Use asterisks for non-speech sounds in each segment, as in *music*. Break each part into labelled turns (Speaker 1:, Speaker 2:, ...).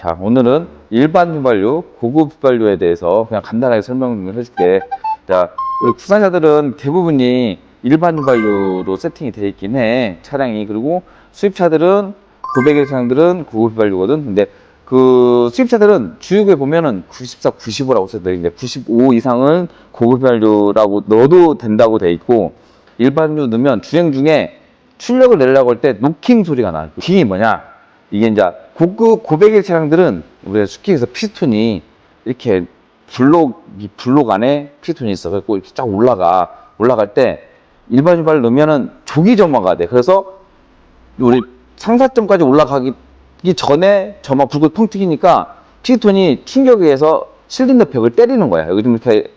Speaker 1: 자, 오늘은 일반 휘발유, 고급 휘발유에 대해서 그냥 간단하게 설명을 해줄게. 자, 우리 국산차들은 대부분이 일반 휘발유로 세팅이 돼 있긴 해. 차량이. 그리고 수입차들은, 고백의 차량들은 고급 휘발유거든. 근데 그 수입차들은 주유구에 보면은 94, 95라고 써져 있는데 95 이상은 고급 휘발유라고 넣어도 된다고 돼 있고 일반유 넣으면 주행 중에 출력을 내려고 할 때 노킹 소리가 나. 그 킹이 뭐냐? 이게 이제 고급 고백의 차량들은 우리가 스키에서 피스톤이 이렇게 블록 이 블록 안에 피스톤이 있어. 그래서 이렇게 쫙 올라가 올라갈 때 일반 유발을 넣으면은 조기 점화가 돼. 그래서 우리 상사점까지 올라가기 전에 점화 불고 펑 튀기니까 피스톤이 충격에 의해서 실린더 벽을 때리는 거야. 여기 좀 이렇게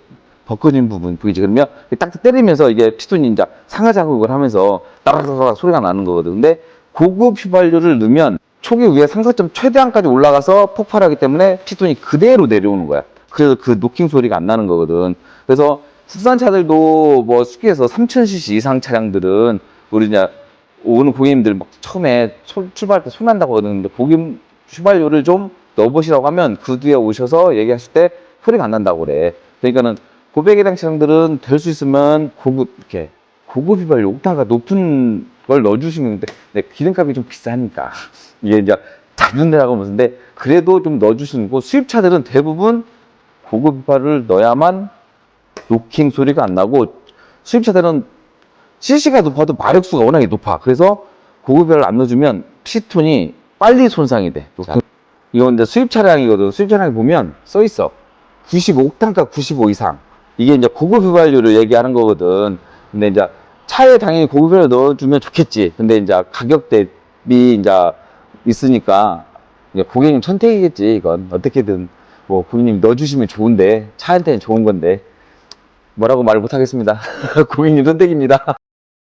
Speaker 1: 벗겨진 부분 보이지? 그러면 딱 때리면서 이게 피스톤이 이제 상하 자극을 하면서 따라따라 소리가 나는 거거든. 근데 고급 휘발유를 넣으면 초기 위에 상사점 최대한까지 올라가서 폭발하기 때문에 피스톤이 그대로 내려오는 거야. 그래서 그 노킹 소리가 안 나는 거거든. 그래서 국산 차들도 뭐 스키에서 3000cc 이상 차량들은 우리 이제 오는 고객님들 막 처음에 소- 출발할 때손 난다고 하는데 고객 휘발유를 좀 넣어보시라고 하면 그 뒤에 오셔서 얘기하실 때 소리가 안 난다고 그래. 그러니까는 고백 해당 차량들은 될 수 있으면 고급 이렇게 고급 휘발유 옥탄가 높은 걸 넣어주시면 돼. 근데 기름값이 좀 비싸니까 이게 이제 잡는 데라고 무슨데 그래도 좀 넣어주시는 거 수입차들은 대부분 고급 휘발유를 넣어야만 노킹 소리가 안 나고 수입차들은 CC가 높아도 마력수가 워낙에 높아. 그래서 고급 휘발유를 안 넣어주면 피스톤이 빨리 손상이 돼. 자, 이건 이제 수입 차량이거든. 수입 차량에 보면 써 있어. 95 옥탄가 95 이상. 이게 이제 고급 휘발유를 얘기하는 거거든. 근데 이제 차에 당연히 고급 휘발유 넣어주면 좋겠지. 근데 이제 가격 대비 이제 있으니까 이제 고객님 선택이겠지. 이건 어떻게든 뭐 고객님 넣어주시면 좋은데 차한테는 좋은 건데 뭐라고 말을 못하겠습니다. *laughs* 고객님 선택입니다.